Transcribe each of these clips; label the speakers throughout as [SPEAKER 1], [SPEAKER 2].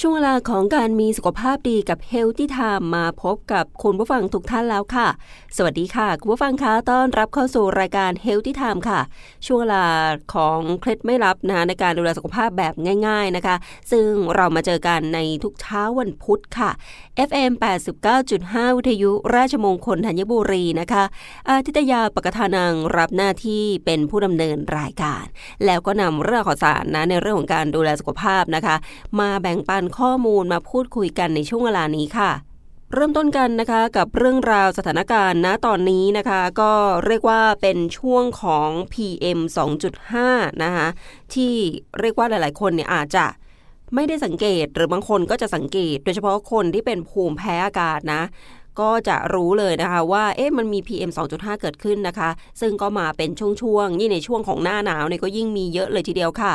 [SPEAKER 1] ช่วงเวลาของการมีสุขภาพดีกับ Healthy Time มาพบกับคุณผู้ฟังทุกท่านแล้วค่ะ สวัสดีค่ะ คุณผู้ฟังคะต้อนรับเข้าสู่รายการ Healthy Time ค่ะ ช่วงเวลาของเคล็ดไม่ลับนะในการดูแลสุขภาพแบบง่าย ๆนะคะ ซึ่งเรามาเจอกันในทุกเช้าวันพุธค่ะ FM 89.5 วิทยุราชมงคลธัญบุรีนะคะ อาทิตยาปกทานังรับหน้าที่เป็นผู้ดำเนินรายการ แล้วก็นำเรื่องข่าวสารนะในเรื่องของการดูแลสุขภาพนะคะ มาแบ่งปันข้อมูลมาพูดคุยกันในช่วงเวลานี้ค่ะ เริ่มต้นกันนะคะกับเรื่องราวสถานการณ์ณตอนนี้นะคะ ก็เรียกว่าเป็นช่วงของ PM 2.5 นะคะที่เรียกว่าหลาย ๆ คนเนี่ยอาจจะไม่ได้สังเกตหรือบางคนก็จะสังเกต โดยเฉพาะคนที่เป็นภูมิแพ้อากาศนะ ก็จะรู้เลยนะคะว่าเอ๊ะมันมี PM 2.5 เกิดขึ้นนะคะ ซึ่งก็มาเป็นช่วงๆยิ่งในช่วงของหน้าหนาวเนี่ยก็ยิ่งมีเยอะเลยทีเดียวค่ะ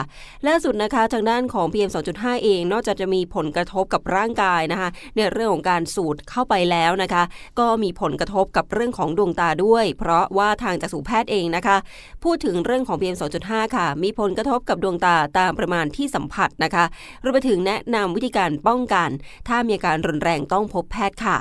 [SPEAKER 1] ล่าสุดนะคะทางด้านของ PM 2.5 เอง นอกจากจะมีผลกระทบกับร่างกายนะคะในเรื่องของการสูดเข้าไปแล้วนะคะ ก็มีผลกระทบกับเรื่องของดวงตาด้วย เพราะว่าทางจากสู่แพทย์เองนะคะ พูดถึงเรื่องของ PM 2.5 ค่ะ มีผลกระทบกับดวงตาตามประมาณที่สัมผัสนะคะรวมไปถึงแนะนำวิธีการป้องกัน ถ้ามีอาการรุนแรงต้องพบแพทย์ค่ะ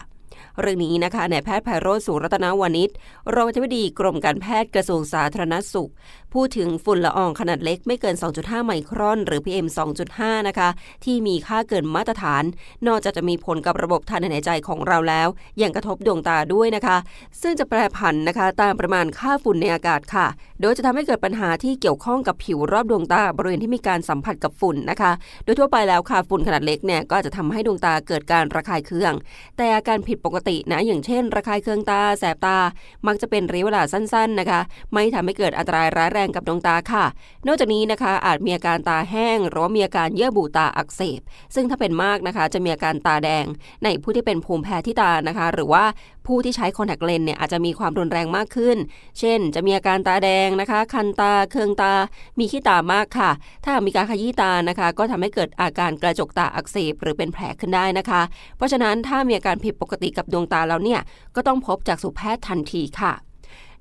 [SPEAKER 1] เรื่องนี้นะคะนายแพทย์ไพโรจน์สุรัตนวานิชรองอธิบดีกรมการแพทย์กระทรวงสาธารณสุข พูดถึงฝุ่นละอองขนาดเล็กไม่เกิน 2.5 ไมครอน หรือ PM 2.5 นะคะ ที่มีค่าเกินมาตรฐาน นอกจากจะมีผลกับระบบทางเดินหายใจของเราแล้ว ยังกระทบดวงตาด้วยนะคะ ซึ่งจะแปรผันนะคะ ตามประมาณค่าฝุ่นในอากาศค่ะ โดยจะทำให้เกิดปัญหาที่เกี่ยวข้องกับผิวรอบดวงตาบริเวณที่มีการสัมผัสกับฝุ่นนะคะ โดยทั่วไปแล้วค่ะฝุ่นขนาดเล็กเนี่ยก็จะทำให้ดวงตาเกิดการระคายเคือง แต่อาการผิดปกตินะอย่างเช่น ระคายเคืองตา แสบตา มักจะเป็นระยะเวลาสั้น ๆนะคะ ไม่ทำให้เกิดอันตรายร้ายแรงกับดวงตาค่ะ นอกจากนี้นะคะอาจมีอาการตาแห้งหรือว่ามีอาการเยื่อบุตาอักเสบ ซึ่งถ้าเป็นมากนะคะ จะมีอาการตาแดง ในผู้ที่เป็นภูมิแพ้ที่ตานะคะ หรือว่า ผู้ที่ใช้คอนแทคเลนส์เนี่ยอาจจะมีความรุนแรงมากขึ้น เช่น จะมีอาการตาแดงนะคะ คันตา เคืองตา มีขี้ตามากค่ะ ถ้ามีการขยี้ตานะคะ ก็ทำให้เกิดอาการกระจกตาอักเสบหรือเป็นแผลขึ้นได้นะคะ เพราะฉะนั้นถ้ามีอาการผิดปกติกับดวงตาแล้วเนี่ย ก็ต้องพบจากสุแพทย์ทันทีค่ะ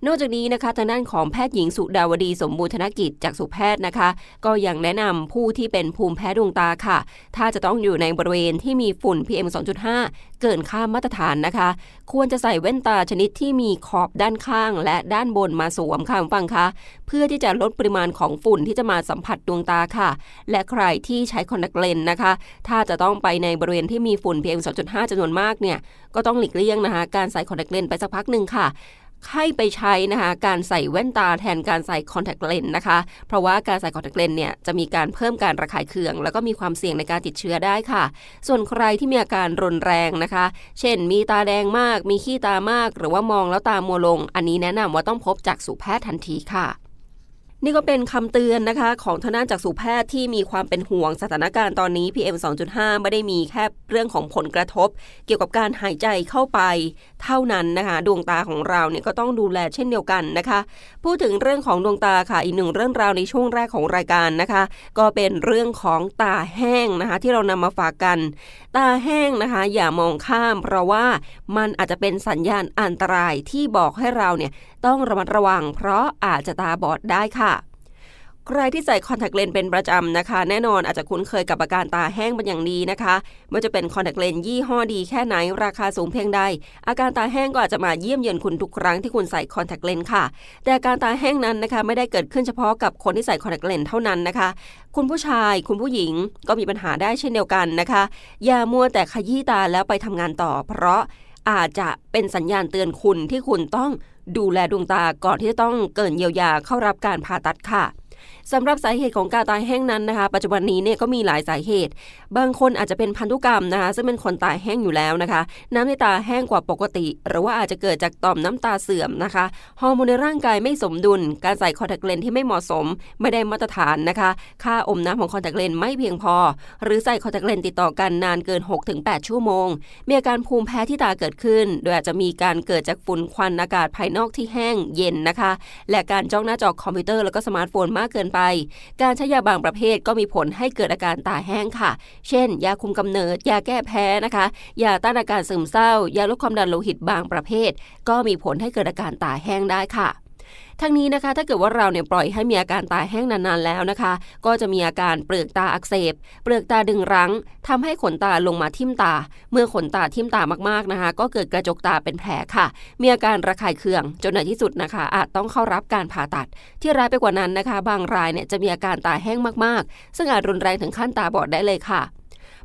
[SPEAKER 1] นอกจากนี้นะคะทางด้านของแพทย์หญิงสุดาวดีสมบูรณธนกิจจากสุแพทย์นะคะ ก็ยังแนะนำผู้ที่เป็นภูมิแพ้ดวงตาค่ะ ถ้าจะต้องอยู่ในบริเวณที่มีฝุ่น PM 2.5 เกินค่ามาตรฐานนะคะ ควรจะใส่แว่นตาชนิดที่มีขอบด้านข้าง และด้านบนมาสวมค่ะคุณฟังคะ เพื่อที่จะลดปริมาณของฝุ่นที่จะมาสัมผัสดวงตาค่ะ และใครที่ใช้คอนแทคเลนส์นะคะ ถ้าจะต้องไปในบริเวณที่มีฝุ่น PM 2.5จำนวนมากเนี่ยก็ต้องหลีกเลี่ยงนะคะ การใส่คอนแทคเลนส์ไปสักพักหนึ่งค่ะ ให้ไปใช้นะคะการใส่แว่นตาแทนการใส่คอนแทคเลนส์นะคะ เพราะว่าการใส่คอนแทคเลนส์เนี่ยจะมีการเพิ่มการระคายเคือง แล้วก็มีความเสี่ยงในการติดเชื้อได้ค่ะ ส่วนใครที่มีอาการรุนแรงนะคะ เช่น มีตาแดงมาก มีขี้ตามาก หรือว่ามองแล้วตามัวลง อันนี้แนะนำว่าต้องพบจากสูแพทย์ทันทีค่ะ นี่ก็เป็นคำเตือนนะคะ ของทางด้านจากสูแพทย์ที่มีความเป็นห่วงสถานการณ์ตอนนี้ PM 2.5 ไม่ได้มีแค่เรื่องของผลกระทบ เกี่ยวกับการหายใจเข้าไป เท่านั้นนะคะ ดวงตาของเราเนี่ยก็ต้องดูแลเช่นเดียวกันนะคะ พูดถึงเรื่องของดวงตาค่ะอีกหนึ่งเรื่องราวในช่วงแรกของรายการนะคะ ก็เป็นเรื่องของตาแห้งนะคะ ที่เรานำมาฝากกัน ตาแห้งนะคะ อย่ามองข้าม เพราะว่ามันอาจจะเป็นสัญญาณอันตรายที่บอกให้เราเนี่ย ต้องระมัดระวัง เพราะอาจจะตาบอดได้ค่ะ ใครที่ใส่คอนแทคเลนส์เป็นประจำนะคะ แน่นอนอาจจะคุ้นเคยกับอาการตาแห้งเป็นอย่างดีนะคะไม่ว่าจะเป็นคอนแทคเลนส์ยี่ห้อดีแค่ไหน ราคาสูงเพียงใด อาการตาแห้งก็อาจจะมาเยี่ยมเยือนคุณทุกครั้งที่คุณใส่คอนแทคเลนส์ค่ะ แต่อาการตาแห้งนั้นนะคะ ไม่ได้เกิดขึ้นเฉพาะกับคนที่ใส่คอนแทคเลนส์เท่านั้นนะคะคุณผู้ชาย คุณผู้หญิงก็มีปัญหาได้เช่นเดียวกันนะคะ อย่ามัวแต่ขยี้ตาแล้วไปทำงานต่อ เพราะอาจจะเป็นสัญญาณเตือนคุณที่คุณต้อง ดูแลดวงตาก่อนที่จะต้องเกินเยียวยาเข้ารับการผ่าตัดค่ะ สำหรับสาเหตุของการตายแห้งนั้นนะคะ ปัจจุบันนี้เนี่ยก็มีหลายสาเหตุ บางคนอาจจะเป็นพันธุกรรมนะคะ ซึ่งเป็นคนตายแห้งอยู่แล้วนะคะ น้ำในตาแห้งกว่าปกติ หรือว่าอาจจะเกิดจากต่อมน้ำตาเสื่อมนะคะฮอร์โมนในร่างกายไม่สมดุล การใส่คอนแทคเลนส์ที่ไม่เหมาะสม ไม่ได้มาตรฐานนะคะ ค่าอมน้ำของคอนแทคเลนส์ไม่เพียงพอ หรือใส่คอนแทคเลนส์ติดต่อกันนานเกิน 6-8 ชั่วโมง มีอาการภูมิแพ้ที่ตาเกิดขึ้น โดยอาจจะมีการเกิดจากฝุ่นควันอากาศภายนอกที่แห้งเย็นนะคะ และการจ้องหน้าจอคอมพิวเตอร์แล้วก็สมาร์ทโฟนมากเกินไปไป การใช้ยาบางประเภทก็มีผลให้เกิดอาการตาแห้งค่ะ เช่น ยาคุมกำเนิด ยาแก้แพ้นะคะ ยาต้านอาการซึมเศร้า ยาลดความดันโลหิตบางประเภท ก็มีผลให้เกิดอาการตาแห้งได้ค่ะ ทั้งนี้นะคะ ถ้าเกิดว่าเราเนี่ยปล่อยให้มีอาการตาแห้งนานๆแล้วนะคะ ก็จะมีอาการเปลือกตาอักเสบ เปลือกตาดึงรั้งทำให้ขนตาลงมาทิ่มตา เมื่อขนตาทิ่มตามากๆนะคะ ก็เกิดกระจกตาเป็นแผลค่ะ มีอาการระคายเคืองจนในที่สุดนะคะ อาจต้องเข้ารับการผ่าตัด ที่ร้ายไปกว่านั้นนะคะ บางรายเนี่ยจะมีอาการตาแห้งมากๆ ซึ่งอาจรุนแรงถึงขั้นตาบอดได้เลยค่ะ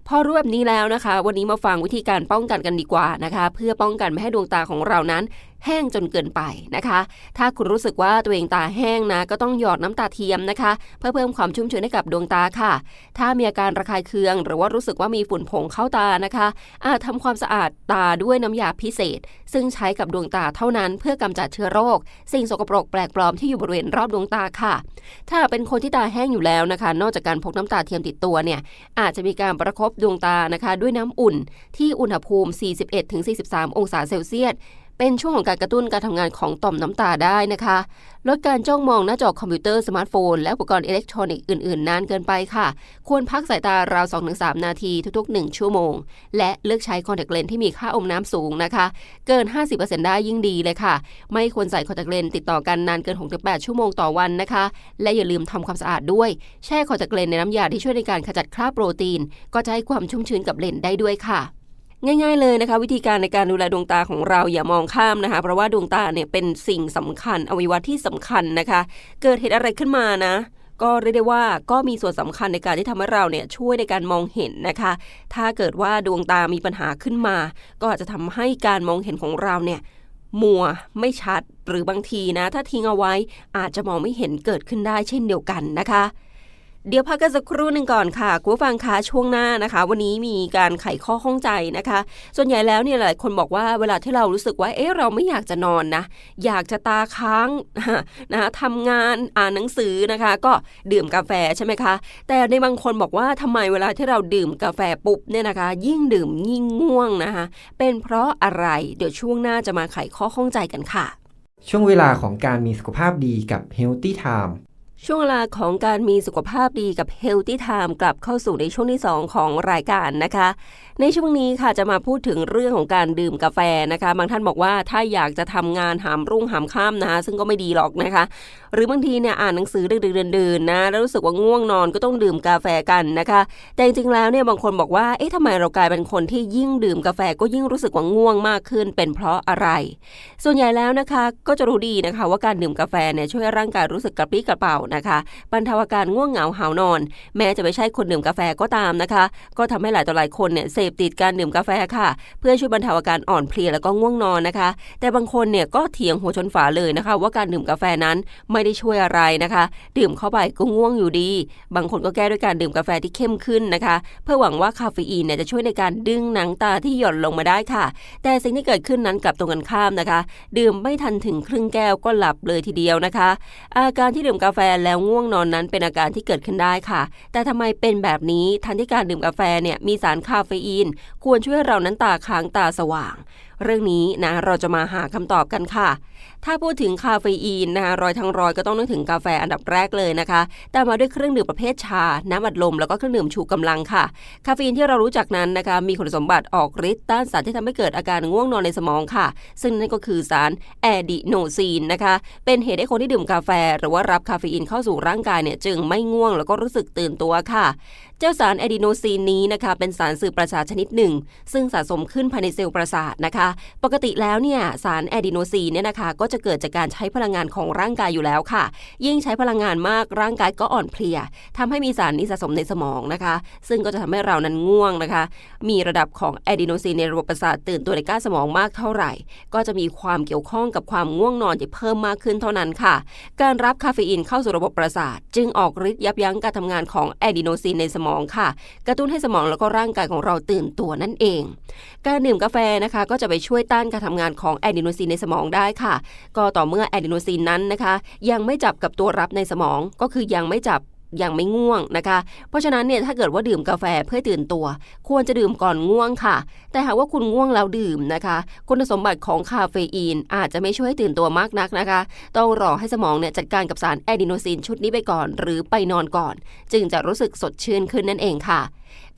[SPEAKER 1] พอรู้แบบนี้แล้วนะคะ วันนี้มาฟังวิธีการป้องกันกันดีกว่านะคะ เพื่อป้องกันไม่ให้ดวงตาของเรานั้น แห้งจนเกินไปนะคะ ถ้าคุณรู้สึกว่าตัวเองตาแห้งนะ ก็ต้องหยอดน้ำตาเทียมนะคะ เพื่อเพิ่มความชุ่มชื้นให้กับดวงตาค่ะ ถ้ามีอาการระคายเคือง หรือว่ารู้สึกว่ามีฝุ่นผงเข้าตานะคะอาจทำความสะอาดตาด้วยน้ำยาพิเศษ ซึ่งใช้กับดวงตาเท่านั้น เพื่อกำจัดเชื้อโรค สิ่งสกปรกแปลกปลอมที่อยู่บริเวณรอบดวงตาค่ะ ถ้าเป็นคนที่ตาแห้งอยู่แล้วนะคะ นอกจากการพกน้ำตาเทียมติดตัวเนี่ยอาจจะมีการประคบดวงตานะคะ ด้วยน้ำอุ่นที่อุณหภูมิ 41-43 องศาเซลเซียส เป็นช่วงของการกระตุ้นการทำงานของต่อมน้ำตาได้นะคะ ลดการจ้องมองหน้าจอคอมพิวเตอร์สมาร์ทโฟน และอุปกรณ์อิเล็กทรอนิกส์อื่นๆ นานเกินไปค่ะ ควรพักสายตาราว 2-3 นาทีทุก ๆ 1 ชั่วโมง และเลือกใช้คอนแทคเลนส์ที่มีค่าอมน้ำสูงนะคะ เกิน 50%ได้ยิ่งดีเลยค่ะ ไม่ควรใส่คอนแทคเลนส์ติดต่อกันนานเกิน 6-8 ชั่วโมงต่อวันนะคะ และอย่าลืมทำความสะอาดด้วย แช่คอนแทคเลนส์ในน้ำยาที่ช่วยในการขจัดคราบโปรตีน ก็จะให้ความชุ่มชื้นกับเลนส์ได้ด้วยค่ะ ง่าย ๆเลยนะคะ วิธีการในการดูแลดวงตาของเราอย่ามองข้ามนะคะ เพราะว่าดวงตาเนี่ยเป็นสิ่งสำคัญ อวัยวะที่สำคัญนะคะ เกิดเหตุอะไรขึ้นมานะก็เรียกได้ว่าก็มีส่วนสำคัญในการที่ทำให้เราเนี่ยช่วยในการมองเห็นนะคะ ถ้าเกิดว่าดวงตามีปัญหาขึ้นมา ก็อาจจะทำให้การมองเห็นของเราเนี่ยมัวไม่ชัดหรือบางทีนะ ถ้าทิ้งเอาไว้อาจจะมองไม่เห็นเกิดขึ้นได้เช่นเดียวกันนะคะ เดี๋ยวพักกันสักครู่หนึ่งก่อนค่ะคุณฟังคะช่วงหน้านะคะ วันนี้มีการไขข้อข้องใจนะคะ ส่วนใหญ่แล้วเนี่ยหลายคนบอกว่าเวลาที่เรารู้สึกว่าเอ๊ะเราไม่อยากจะนอนนะอยากจะตาค้างนะคะทำงานอ่านหนังสือนะคะ ก็ดื่มกาแฟใช่ไหมคะ แต่ในบางคนบอกว่าทำไมเวลาที่เราดื่มกาแฟปุ๊บเนี่ยนะคะ ยิ่งดื่มยิ่งง่วงนะคะ เป็นเพราะอะไรเดี๋ยวช่วงหน้าจะมาไขข้อข้องใจกันค่ะ
[SPEAKER 2] ช่วงเวลาของการมีสุขภาพดีกับ Healthy Time
[SPEAKER 1] ช่วงเวลาของการมีสุขภาพดีกับ Healthy Time กลับเข้าสู่ในช่วงที่ 2 ของรายการนะคะ ในช่วงนี้ค่ะจะมาพูดถึงเรื่องของการดื่มกาแฟนะคะ บางท่านบอกว่าถ้าอยากจะทำงานหามรุ่งหามค่ำนะคะ ซึ่งก็ไม่ดีหรอกนะคะ หรือบางทีเนี่ยอ่านหนังสือดึกๆดื่นๆนะแล้วรู้สึกว่าง่วงนอนก็ต้องดื่มกาแฟกันนะคะ แต่จริงๆแล้วเนี่ยบางคนบอกว่าเอ๊ะทำไมเรากลายเป็นคนที่ยิ่งดื่มกาแฟก็ยิ่งรู้สึกว่าง่วงมากขึ้น เป็นเพราะอะไร ส่วนใหญ่แล้วนะคะก็จะรู้ดีนะคะ ว่าการดื่มกาแฟเนี่ยช่วยร่างกายรู้สึกกระปรี้กระเป๋านะคะบรรเทาอาการง่วงเหงาหานอน แม้จะไม่ใช่คนดื่มกาแฟก็ตามนะคะ ก็ทำให้หลายต่อหลายคนเนี่ยเสพติดการดื่มกาแฟค่ะ เพื่อช่วยบรรเทาอาการอ่อนเพลียแล้วก็ง่วงนอนนะคะ แต่บางคนเนี่ยก็เถียงหัวชนฝาเลยนะคะ ว่าการดื่มกาแฟนั้นไม่ได้ช่วยอะไรนะคะ ดื่มเข้าไปก็ง่วงอยู่ดี บางคนก็แก้ด้วยการดื่มกาแฟที่เข้มขึ้นนะคะ เพื่อหวังว่าคาเฟอีนเนี่ยจะช่วยในการดึงหนังตาที่หย่อนลงมาได้ค่ะ แต่สิ่งที่เกิดขึ้นนั้นกลับตรงกันข้ามนะคะ ดื่มไม่ทันถึงครึ่งแก้วก็หลับเลยทีเดียวนะคะ อาการที่ดื่มกาแฟแล้วง่วงนอนนั้นเป็นอาการที่เกิดขึ้นได้ค่ะ แต่ทำไมเป็นแบบนี้ทันที่การดื่มกาแฟเนี่ยมีสารคาเฟอีน ควรช่วยเรานั้นตาค้างตาสว่าง เรื่องนี้นะเราจะมาหาคำตอบกันค่ะ ถ้าพูดถึงคาเฟอีนนะคะรอยทั้งรอยก็ต้องนึกถึงกาแฟอันดับแรกเลยนะคะตามมาด้วยเครื่องดื่มประเภทชา น้ำอัดลม แล้วก็เครื่องดื่มชูกำลังค่ะ คาเฟอีนที่เรารู้จักนั้นนะคะมีคุณสมบัติออกฤทธิ์ต้านสารที่ทำให้เกิดอาการง่วงนอนในสมองค่ะ ซึ่งนั่นก็คือสารแอดิโนซีนนะคะ เป็นเหตุให้คนที่ดื่มกาแฟ หรือว่ารับคาเฟอีนเข้าสู่ร่างกายเนี่ยจึงไม่ง่วงแล้วก็รู้สึกตื่นตัวค่ะ เจ้าสารแอดิโนซีนนี้นะคะเป็นสารสื่อประสาทชนิดหนึ่ง ซึ่งสะสมขึ้นภายในเซลล์ประสาทนะคะ ปกติแล้วเนี่ยสารแอดิโนซีนเนี่ยนะคะก็จะเกิดจากการใช้พลังงานของร่างกายอยู่แล้วค่ะ ยิ่งใช้พลังงานมากร่างกายก็อ่อนเพลียทำให้มีสารนี้สะสมในสมองนะคะ ซึ่งก็จะทำให้เรานั้นง่วงนะคะ มีระดับของแอดิโนซีนในระบบประสาทตื่นตัวในก้านสมองมากเท่าไหร่ ก็จะมีความเกี่ยวข้องกับความง่วงนอนที่เพิ่มมากขึ้นเท่านั้นค่ะ การรับคาเฟอีนเข้าสู่ระบบประสาท จึงออกฤทธิ์ยับยั้งการทำงานของแอดิโนซีนในสมองค่ะ กระตุ้นให้สมองแล้วก็ร่างกายของเราตื่นตัวนั่นเอง การดื่มกาแฟนะคะก็จะไปช่วยต้านการทำงานของแอดีโนซีนในสมองได้ค่ะ ก็ต่อเมื่อแอดีโนซีนนั้นนะคะ ยังไม่จับกับตัวรับในสมองก็คือยังไม่จับ ยังไม่ง่วงนะคะ เพราะฉะนั้นเนี่ยถ้าเกิดว่าดื่มกาแฟเพื่อตื่นตัว ควรจะดื่มก่อนง่วงค่ะ แต่หากว่าคุณง่วงแล้วดื่มนะคะ คุณสมบัติของคาเฟอีนอาจจะไม่ช่วยให้ตื่นตัวมากนักนะคะ ต้องรอให้สมองเนี่ยจัดการกับสารแอดิโนซีนชุดนี้ไปก่อน หรือไปนอนก่อน จึงจะรู้สึกสดชื่นขึ้นนั่นเองค่ะ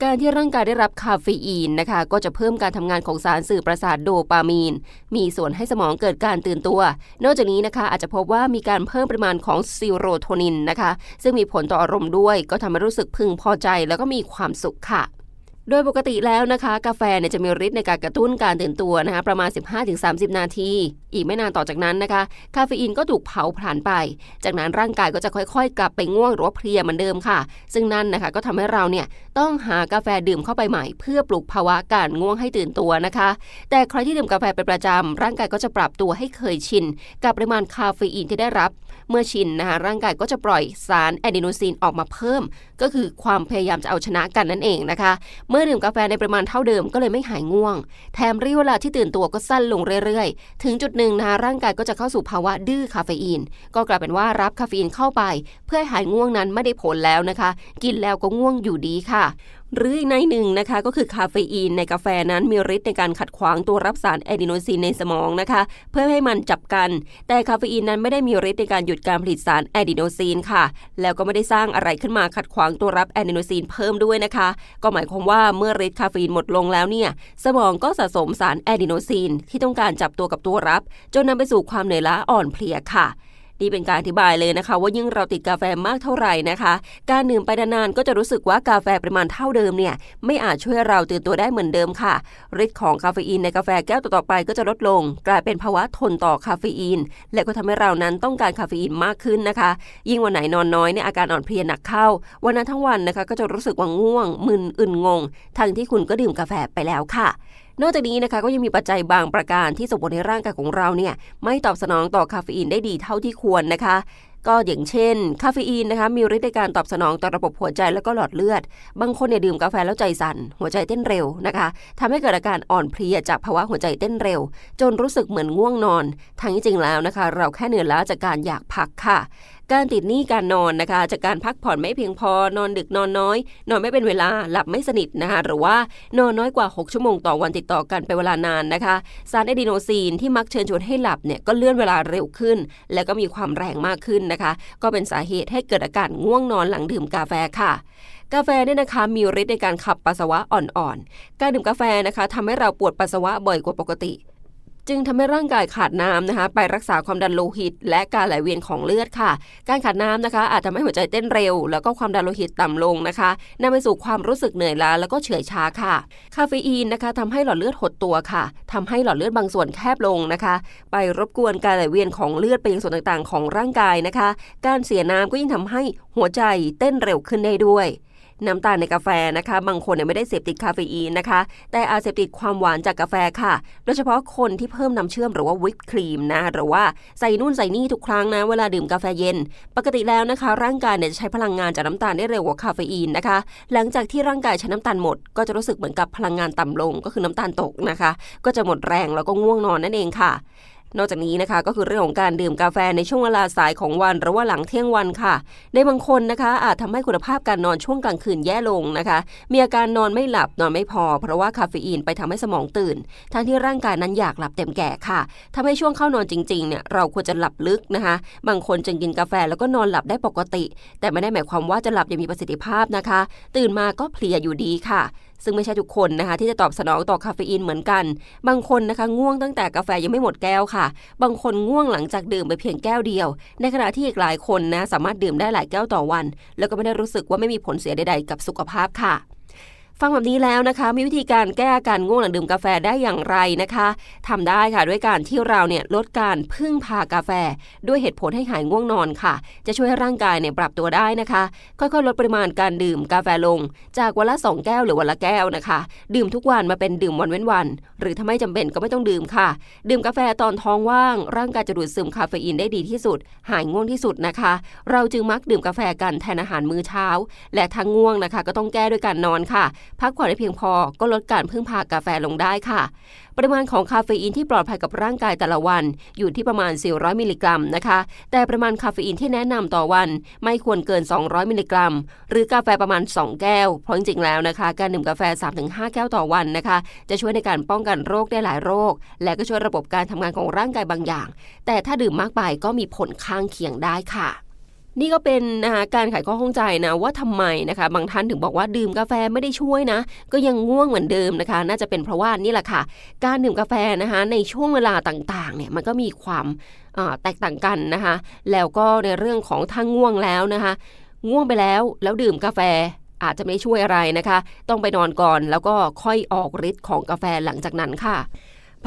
[SPEAKER 1] การที่ร่างกายได้รับคาเฟอีนนะคะ ก็จะเพิ่มการทำงานของสารสื่อประสาทโดปามีน มีส่วนให้สมองเกิดการตื่นตัว นอกจากนี้นะคะ อาจจะพบว่ามีการเพิ่มปริมาณของซีโรโทนินนะคะ ซึ่งมีผลต่ออารมณ์ด้วย ก็ทำให้รู้สึกพึงพอใจ แล้วก็มีความสุขค่ะ โดยปกติแล้วนะคะ กาแฟเนี่ยจะมีฤทธิ์ในการกระตุ้นการตื่นตัวนะคะประมาณ 15-30 นาที อีกไม่นานต่อจากนั้นนะคะ คาเฟอีนก็ถูกเผาผลาญไป จากนั้นร่างกายก็จะค่อยๆ กลับไปง่วงหรือว่าเพลียเหมือนเดิมค่ะ ซึ่งนั่นนะคะก็ทำให้เราเนี่ยต้องหากาแฟดื่มเข้าไปใหม่ เพื่อปลุกภาวะการง่วงให้ตื่นตัวนะคะ แต่ใครที่ดื่มกาแฟเป็นประจำร่างกายก็จะปรับตัวให้เคยชินกับปริมาณคาเฟอีนที่ได้รับ เมื่อชินนะคะร่างกายก็จะปล่อยสารแอดิโนซินออกมาเพิ่ม ก็คือความพยายามจะเอาชนะกันนั่นเองนะคะมื่อดื่มกาแฟในปริมาณเท่าเดิมก็เลยไม่หายง่วง แถมระยะเวลาที่ตื่นตัวก็สั้นลงเรื่อยๆ ถึงจุดหนึ่งนะคะร่างกายก็จะเข้าสู่ภาวะดื้อคาเฟอีน ก็กลายเป็นว่ารับคาเฟอีนเข้าไป เพื่อหายง่วงนั้นไม่ได้ผลแล้วนะคะ กินแล้วก็ง่วงอยู่ดีค่ะหรืออีกในหนึ่งนะคะก็คือคาเฟอีนในกาแฟนั้นมีฤทธิ์ในการขัดขวางตัวรับสารแอดิโนซินในสมองนะคะ เพื่อให้มันจับกัน แต่คาเฟอีนนั้นไม่ได้มีฤทธิ์ในการหยุดการผลิตสารแอดิโนซินค่ะ แล้วก็ไม่ได้สร้างอะไรขึ้นมาขัดขวางตัวรับแอดิโนซินเพิ่มด้วยนะคะ ก็หมายความว่าเมื่อฤทธิ์คาเฟอีนหมดลงแล้วเนี่ยสมองก็สะสมสารแอดิโนซินที่ต้องการจับตัวกับตัวรับ จนนำไปสู่ความเหนื่อยล้าอ่อนเพลียค่ะ นี่เป็นการอธิบายเลยนะคะ ว่ายิ่งเราติดกาแฟมากเท่าไหร่นะคะ การดื่มไปนานๆก็จะรู้สึกว่ากาแฟปริมาณเท่าเดิมเนี่ยไม่อาจช่วยเราตื่นตัวได้เหมือนเดิมค่ะฤทธิ์ของคาเฟอีนในกาแฟแก้วต่อๆไปก็จะลดลง กลายเป็นภาวะทนต่อคาเฟอีน และก็ทำให้เรานั้นต้องการคาเฟอีนมากขึ้นนะคะ ยิ่งวันไหนนอนน้อยเนี่ยอาการอ่อนเพลียหนักเข้า วันนั้นทั้งวันนะคะก็จะรู้สึกว่าง่วงมึนอึนงง ทั้งที่คุณก็ดื่มกาแฟไปแล้วค่ะ นอกจากนี้นะคะก็ยังมีปัจจัยบางประการที่ส่งผลให้ร่างกายของเราเนี่ยไม่ตอบสนองต่อคาเฟอีนได้ดีเท่าที่ควรนะคะก็อย่างเช่น คาเฟอีนนะคะมีฤทธิ์ในการตอบสนองต่อระบบหัวใจแล้วก็หลอดเลือด บางคนเนี่ยดื่มกาแฟแล้วใจสั่น หัวใจเต้นเร็วนะคะทำให้เกิดอาการอ่อนเพลียจากภาวะหัวใจเต้นเร็ว จนรู้สึกเหมือนง่วงนอน ทั้งที่จริงแล้วนะคะ เราแค่เหนื่อยล้าจากการอยากพักค่ะการติดหนี้การนอนนะคะ จากการพักผ่อนไม่เพียงพอนอนดึกนอนน้อย นอนไม่เป็นเวลาหลับไม่สนิทนะคะหรือว่านอนน้อยกว่า 6 ชั่วโมงต่อวันติดต่อกันเป็นเวลานานนะคะสารอะดีโนซีนที่มักเชิญชวนให้หลับเนี่ยก็เลื่อนเวลาเร็วขึ้น แล้วก็มีความแรงมากขึ้นนะคะ ก็เป็นสาเหตุให้เกิดอาการง่วงนอนหลังดื่มกาแฟค่ะกาแฟเนี่ยนะคะมีฤทธิ์ในการขับปัสสาวะอ่อนๆ การดื่มกาแฟนะคะทำให้เราปวดปัสสาวะบ่อยกว่าปกติ จึงทำให้ร่างกายขาดน้ำนะคะ ไปรักษาความดันโลหิต และการไหลเวียนของเลือดค่ะ การขาดน้ำนะคะ อาจทำให้หัวใจเต้นเร็ว แล้วก็ความดันโลหิตต่ำลงนะคะนำไปสู่ความรู้สึกเหนื่อยล้าแล้วก็เฉื่อยชาค่ะ คาเฟอีนนะคะทำให้หลอดเลือดหดตัวค่ะทำให้หลอดเลือดบางส่วนแคบลงนะคะ ไปรบกวนการไหลเวียนของเลือดไปยังส่วนต่างๆ ของร่างกายนะคะ การเสียน้ำก็ยิ่งทำให้หัวใจเต้นเร็วขึ้นได้ด้วย น้ำตาลในกาแฟนะคะ บางคนเนี่ยไม่ได้เสพติดคาเฟอีนนะคะ แต่อาจเสพติดความหวานจากกาแฟค่ะ โดยเฉพาะคนที่เพิ่มน้ำเชื่อมหรือว่าวิปครีมนะหรือว่าใส่นู่นใส่นี่ทุกครั้งนะเวลาดื่มกาแฟเย็น ปกติแล้วนะคะ ร่างกายเนี่ยจะใช้พลังงานจากน้ำตาลได้เร็วกว่าคาเฟอีนนะคะ หลังจากที่ร่างกายใช้น้ำตาลหมด ก็จะรู้สึกเหมือนกับพลังงานต่ำลงก็คือน้ำตาลตกนะคะ ก็จะหมดแรงแล้วก็ง่วงนอนนั่นเองค่ะ นอกจากนี้นะคะก็คือเรื่องของการดื่มกาแฟในช่วงเวลาสายของวันหรือว่าหลังเที่ยงวันค่ะ ในบางคนนะคะอาจทำให้คุณภาพการนอนช่วงกลางคืนแย่ลงนะคะ มีอาการนอนไม่หลับนอนไม่พอ เพราะว่าคาเฟอีนไปทำให้สมองตื่น ทั้งที่ร่างกายนั้นอยากหลับเต็มแก่ค่ะทำให้ช่วงเข้านอนจริงๆเนี่ยเราควรจะหลับลึกนะคะ บางคนจึงกินกาแฟแล้วก็นอนหลับได้ปกติ แต่ไม่ได้หมายความว่าจะหลับอย่างมีประสิทธิภาพนะคะ ตื่นมาก็เพลียอยู่ดีค่ะ ซึ่งไม่ใช่ทุกคนนะคะที่จะตอบสนองต่อคาเฟอีนเหมือนกัน บางคนนะคะง่วงตั้งแต่กาแฟยังไม่หมดแก้วค่ะ บางคนง่วงหลังจากดื่มไปเพียงแก้วเดียว ในขณะที่อีกหลายคนนะสามารถดื่มได้หลายแก้วต่อวัน แล้วก็ไม่ได้รู้สึกว่าไม่มีผลเสียใด ๆ กับสุขภาพค่ะ ฟังแบบนี้แล้วนะคะ มีวิธีการแก้อาการง่วงหลังดื่มกาแฟได้อย่างไรนะคะทำได้ค่ะด้วยการที่เราเนี่ยลดการพึ่งพากาแฟ ด้วยเหตุผลให้หายง่วงนอนค่ะ จะช่วยให้ร่างกายเนี่ยปรับตัวได้นะคะ ค่อยๆ ลดปริมาณการดื่มกาแฟลง จากวันละ 2 แก้วหรือวันละแก้วนะคะ ดื่มทุกวันมาเป็นดื่มวันเว้นวัน หรือถ้าไม่จำเป็นก็ไม่ต้องดื่มค่ะ ดื่มกาแฟตอนท้องว่าง ร่างกายจะดูดซึมคาเฟอีนได้ดีที่สุด หายง่วงที่สุดนะคะ เราจึงมักดื่มกาแฟกันแทนอาหารมื้อเช้า และทั้งง่วงนะคะ ก็ต้องแก้ด้วยการนอนค่ะพักผ่อนให้เพียงพอก็ลดการพึ่งพากาแฟลงได้ค่ะ ปริมาณของคาเฟอีนที่ปลอดภัยกับร่างกายแต่ละวัน อยู่ที่ประมาณ 400 มิลลิกรัมนะคะ แต่ปริมาณคาเฟอีนที่แนะนำต่อวัน ไม่ควรเกิน 200 มิลลิกรัม หรือกาแฟประมาณ 2 แก้ว เพราะจริงๆแล้วนะคะ การดื่มกาแฟ 3-5 แก้วต่อวันนะคะ จะช่วยในการป้องกันโรคได้หลายโรค และก็ช่วยระบบการทำงานของร่างกายบางอย่าง แต่ถ้าดื่มมากไปก็มีผลข้างเคียงได้ค่ะ นี่ก็เป็นนะคะการไขข้อข้องใจนะว่าทำไมนะคะ บางท่านถึงบอกว่าดื่มกาแฟไม่ได้ช่วยนะ ก็ยังง่วงเหมือนเดิมนะคะ น่าจะเป็นเพราะว่านี่แหละค่ะ การดื่มกาแฟนะคะในช่วงเวลาต่างๆเนี่ยมันก็มีความแตกต่างกันนะคะ แล้วก็ในเรื่องของถ้าง่วงแล้วนะคะ ง่วงไปแล้วแล้วดื่มกาแฟอาจจะไม่ช่วยอะไรนะคะ ต้องไปนอนก่อนแล้วก็ค่อยออกฤทธิ์ของกาแฟหลังจากนั้นค่ะ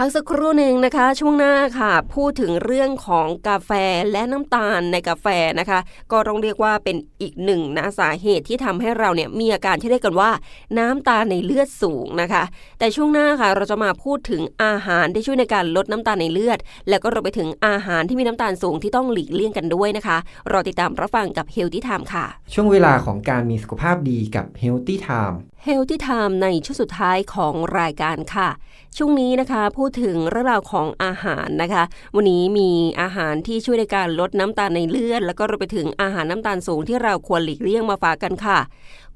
[SPEAKER 1] พักสักครู่หนึ่งนะคะ ช่วงหน้าค่ะ พูดถึงเรื่องของกาแฟและน้ำตาลในกาแฟนะคะ ก็ต้องเรียกว่าเป็นอีกหนึ่งนะสาเหตุที่ทำให้เราเนี่ยมีอาการที่เรียกกันว่า น้ำตาลในเลือดสูงนะคะ แต่ช่วงหน้าค่ะเราจะมาพูดถึงอาหารที่ช่วยในการลดน้ำตาลในเลือด แล้วก็รวมไปถึงอาหารที่มีน้ำตาลสูงที่ต้องหลีกเลี่ยงกันด้วยนะคะ รอติดตามรับฟังกับ Healthy Time ค่ะ
[SPEAKER 2] ช่วงเวลาของการมีสุขภาพดีกับ Healthy Time
[SPEAKER 1] ในช่วงสุดท้ายของรายการค่ะ ช่วงนี้นะคะพูดถึงเรื่องราวของอาหารนะคะ วันนี้มีอาหารที่ช่วยในการลดน้ำตาลในเลือด แล้วก็รวมไปถึงอาหารน้ำตาลสูงที่เราควรหลีกเลี่ยงมาฝากกันค่ะ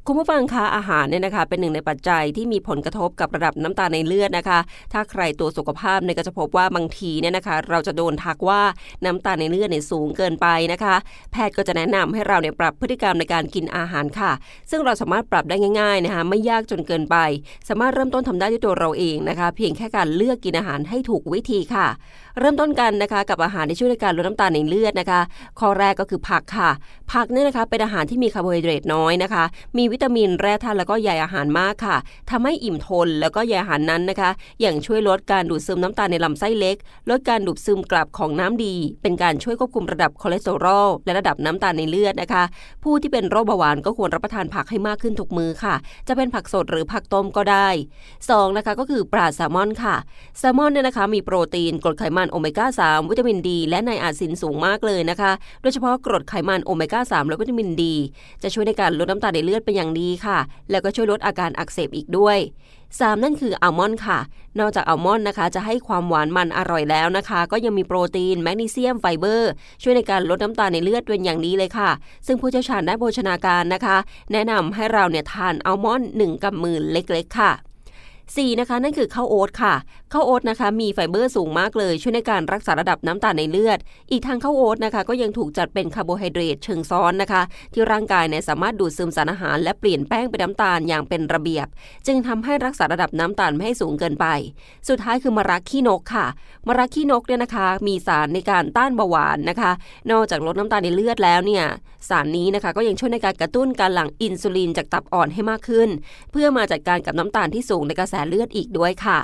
[SPEAKER 1] คุณผู้ฟังคะอาหารเนี่ยนะคะเป็นหนึ่งในปัจจัยที่มีผลกระทบกับระดับน้ำตาลในเลือดนะคะ ถ้าใครตัวสุขภาพเนี่ยก็จะพบว่าบางทีเนี่ยนะคะ เราจะโดนทักว่าน้ำตาลในเลือดเนี่ยสูงเกินไปนะคะ แพทย์ก็จะแนะนำให้เราเนี่ยปรับพฤติกรรมในการกินอาหารค่ะ ซึ่งเราสามารถปรับได้ง่ายๆนะคะไม่ยากจนเกินไป สามารถเริ่มต้นทำได้ด้วยตัวเราเองนะคะ เพียงแค่การเลือกกินอาหารให้ถูกวิธีค่ะ เริ่มต้นกันนะคะกับอาหารที่ช่วยในการลดน้ำตาลในเลือดนะคะ ข้อแรกก็คือผักค่ะ ผักเนี่ยนะคะเป็นอาหารที่มีคาร์โบไฮเดรตน้อยนะคะ มีวิตามินแร่ธาตุแล้วก็ใยอาหารมากค่ะทำให้อิ่มทนแล้วก็ใยอาหารนั้นนะคะ อย่างช่วยลดการดูดซึมน้ำตาลในลำไส้เล็ก ลดการดูดซึมกลับของน้ำดี เป็นการช่วยควบคุมระดับคอเลสเตอรอลและระดับน้ำตาลในเลือดนะคะ ผู้ที่เป็นโรคเบาหวานก็ควรรับประทานผักให้มากขึ้นทุกมื้อค่ะ จะเป็นผักสดหรือผักต้มก็ได้สองนะคะก็คือปลาแซลมอนค่ะแซลมอนเนี่ยนะคะมีโปรตีนกรดไขมันโอเมก้า 3 วิตามินดี และไนอาซินสูงมากเลยนะคะ โดยเฉพาะกรดไขมันโอเมก้า 3 และวิตามินดี จะช่วยในการลดน้ำตาลในเลือดเป็นอย่างดีค่ะ แล้วก็ช่วยลดอาการอักเสบอีกด้วย 3 นั่นคืออัลมอนด์ค่ะ นอกจากอัลมอนด์นะคะ จะให้ความหวานมันอร่อยแล้วนะคะ ก็ยังมีโปรตีน แมกนีเซียมไฟเบอร์ ช่วยในการลดน้ำตาลในเลือดเป็นอย่างดีเลยค่ะ ซึ่งผู้เชี่ยวชาญด้านโภชนาการนะคะ แนะนำให้เราเนี่ยทานอัลมอนด์1กำมือเล็กๆค่ะ 4นะคะนั่นคือข้าวโอ๊ตค่ะข้าวโอ๊ตนะคะ มีไฟเบอร์สูงมากเลย ช่วยในการรักษาระดับน้ำตาลในเลือด อีกทางข้าวโอ๊ตนะคะ ก็ยังถูกจัดเป็นคาร์โบไฮเดรตเชิงซ้อนนะคะ ที่ร่างกายเนี่ยสามารถดูดซึมสารอาหารและเปลี่ยนแป้งเป็นน้ำตาลอย่างเป็นระเบียบ จึงทำให้รักษาระดับน้ำตาลไม่ให้สูงเกินไป สุดท้ายคือมะระขี้นกค่ะมะระขี้นกเนี่ยนะคะ มีสารในการต้านเบาหวานนะคะ นอกจากลดน้ำตาลในเลือดแล้วเนี่ยสารนี้นะคะก็ยังช่วยในการกระตุ้นการหลั่งอินซูลินจากตับอ่อนให้มากขึ้น เพื่อมาจัดการกับน้ำตาลที่สูงในกระแสเลือดอีกด้วยค่ะ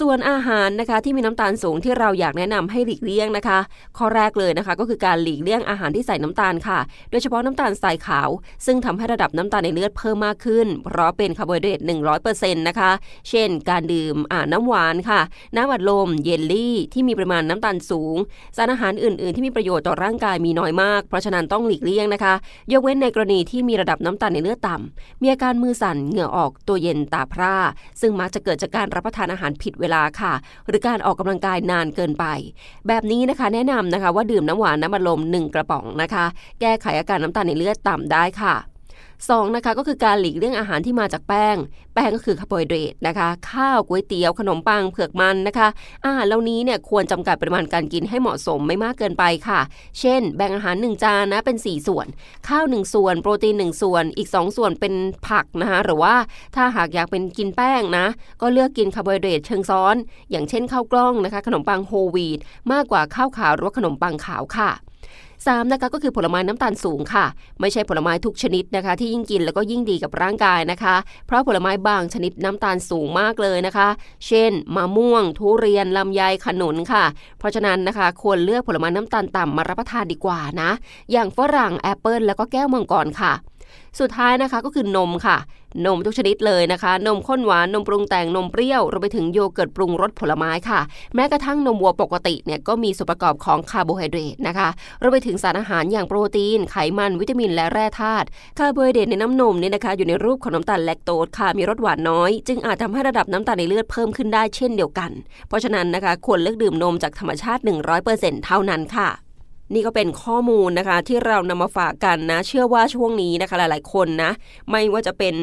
[SPEAKER 1] ส่วนอาหารนะคะที่มีน้ำตาลสูงที่เราอยากแนะนำให้หลีกเลี่ยงนะคะ ข้อแรกเลยนะคะ ก็คือการหลีกเลี่ยงอาหารที่ใส่น้ำตาลค่ะ โดยเฉพาะน้ำตาลทรายขาว ซึ่งทำให้ระดับน้ำตาลในเลือดเพิ่มมากขึ้น เพราะเป็นคาร์โบไฮเดรต100%นะคะ เช่น การดื่มน้ำหวานค่ะ น้ำอัดลม เยลลี่ที่มีปริมาณน้ำตาลสูง สารอาหารอื่น ๆ ที่มีประโยชน์ต่อร่างกายมีน้อยมาก เพราะฉะนั้นต้องหลีกเลี่ยงนะคะ ยกเว้นในกรณีที่มีระดับน้ำตาลในเลือดต่ำมีอาการมือสั่นเหงื่อออกตัวเย็นตาพร่าซึ่งมักจะเกิดจากการรับประทานอาหารผิดเวลาค่ะ หรือการออกกำลังกายนานเกินไป แบบนี้นะคะแนะนำนะคะว่าดื่มน้ำหวานน้ำอัดลม1 กระป๋องนะคะ แก้ไขอาการน้ำตาลในเลือดต่ำได้ค่ะ สองนะคะก็คือการหลีกเลี่ยงอาหารที่มาจากแป้ง แป้งก็คือคาร์โบไฮเดรตนะคะ ข้าวก๋วยเตี๋ยวขนมปังเผือกมันนะคะอาหารเหล่านี้เนี่ยควรจำกัดปริมาณการกินให้เหมาะสมไม่มากเกินไปค่ะ เช่น แบ่งอาหาร 1 จานนะเป็น 4 ส่วน ข้าว 1 ส่วน โปรตีน 1 ส่วน อีก 2 ส่วนเป็นผักนะคะหรือว่าถ้าหากอยากเป็นกินแป้งนะ ก็เลือกกินคาร์โบไฮเดรตเชิงซ้อน อย่างเช่นข้าวกล้องนะคะ ขนมปังโฮลวีตมากกว่าข้าวขาวหรือว่าขนมปังขาวค่ะ 3นะคะก็คือผลไม้น้ำตาลสูงค่ะ ไม่ใช่ผลไม้ทุกชนิดนะคะ ที่ยิ่งกินแล้วก็ยิ่งดีกับร่างกายนะคะ เพราะผลไม้บางชนิดน้ำตาลสูงมากเลยนะคะ เช่น มะม่วง ทุเรียนลำไยขนุนค่ะ เพราะฉะนั้นนะคะควรเลือกผลไม้น้ำตาลต่ำมารับประทานดีกว่านะ อย่างฝรั่งแอปเปิลแล้วก็แก้วมังกรค่ะ สุดท้ายนะคะก็คือนมค่ะ นมทุกชนิดเลยนะคะ นมข้นหวาน นมปรุงแต่ง นมเปรี้ยวรวมไปถึงโยเกิร์ตปรุงรสผลไม้ค่ะ แม้กระทั่งนมวัวปกติเนี่ยก็มีส่วนประกอบของคาร์โบไฮเดรตนะคะรวมไปถึงสารอาหารอย่างโปรตีน ไขมันวิตามินและแร่ธาตุคาร์โบไฮเดรตในน้ำนมเนี่ยนะคะ อยู่ในรูปของน้ำตาลแลคโตสค่ะมีรสหวานน้อย จึงอาจทำให้ระดับน้ำตาลในเลือดเพิ่มขึ้นได้เช่นเดียวกัน เพราะฉะนั้นนะคะควรเลือกดื่มนมจากธรรมชาติ 100%เท่านั้นค่ะ นี่ก็เป็นข้อมูลนะคะที่เรานำมาฝากกันนะ เชื่อว่าช่วงนี้นะคะหลายๆ คนนะ ไม่ว่าจะเป็น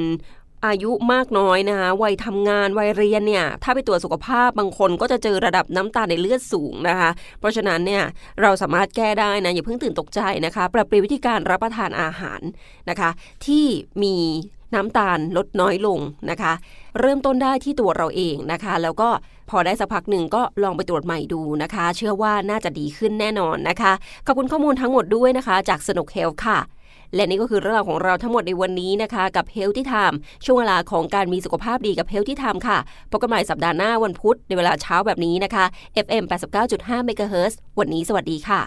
[SPEAKER 1] อายุมากน้อยนะคะวัยทำงานวัยเรียนเนี่ย ถ้าไปตรวจสุขภาพบางคนก็จะเจอระดับน้ำตาลในเลือดสูงนะคะ เพราะฉะนั้นเนี่ยเราสามารถแก้ได้นะอย่าเพิ่งตื่นตกใจนะคะ ปรับเปลี่ยนวิธีการรับประทานอาหารนะคะ ที่มี น้ำตาลลดน้อยลงนะคะ เริ่มต้นได้ที่ตัวเราเองนะคะ แล้วก็พอได้สักพักหนึ่งก็ลองไปตรวจใหม่ดูนะคะ เชื่อว่าน่าจะดีขึ้นแน่นอนนะคะ ขอบคุณข้อมูลทั้งหมดด้วยนะคะ จากสนุกเฮลค่ะ และนี่ก็คือเรื่องราวของเราทั้งหมดในวันนี้นะคะ กับ Healthy Time ช่วงเวลาของการมีสุขภาพดีกับ Healthy Time ค่ะพบกันใหม่สัปดาห์หน้าวันพุธในเวลาเช้าแบบนี้นะคะ FM 89.5 MHz วันนี้สวัสดีค่ะ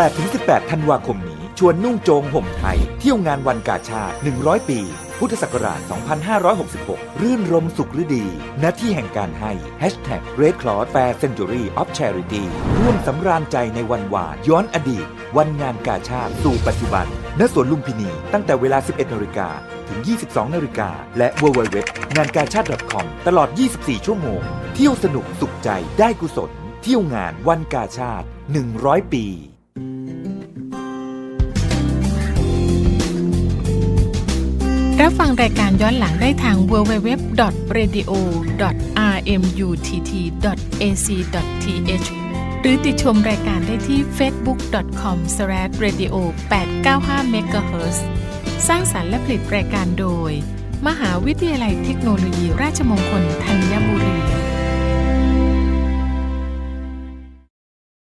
[SPEAKER 3] 8-18ธันวาคมนี้ชวนนุ่งโจงห่มไทย เที่ยวงานวันกาชาติ 100 ปี พุทธศักราช 2566 รื่นรมสุขฤดี ณ ที่แห่งการให้ Hashtag Red Cross Fair Century of Charity ร่วมสำราญใจในวันวานย้อนอดีต วันงานกาชาติสู่ปัจจุบัน ณ สวนลุมพินี ตั้งแต่เวลา 11 นาฬิกา ถึง 22 นาฬิกา และ www งานกาชาติ .com ตลอด 24 ชั่วโมง เที่ยวสนุกสุขใจได้กุศล เที่ยวงานวันกาชาติ 100 ปี
[SPEAKER 4] รับฟังรายการย้อนหลังได้ทาง www.radio.rmutt.ac.th หรือติดชมรายการได้ที่ facebook.com/radio895 MHz สร้างสรรค์และผลิตรายการโดย มหาวิทยาลัยเทคโนโลยีราชมงคลธัญบุรี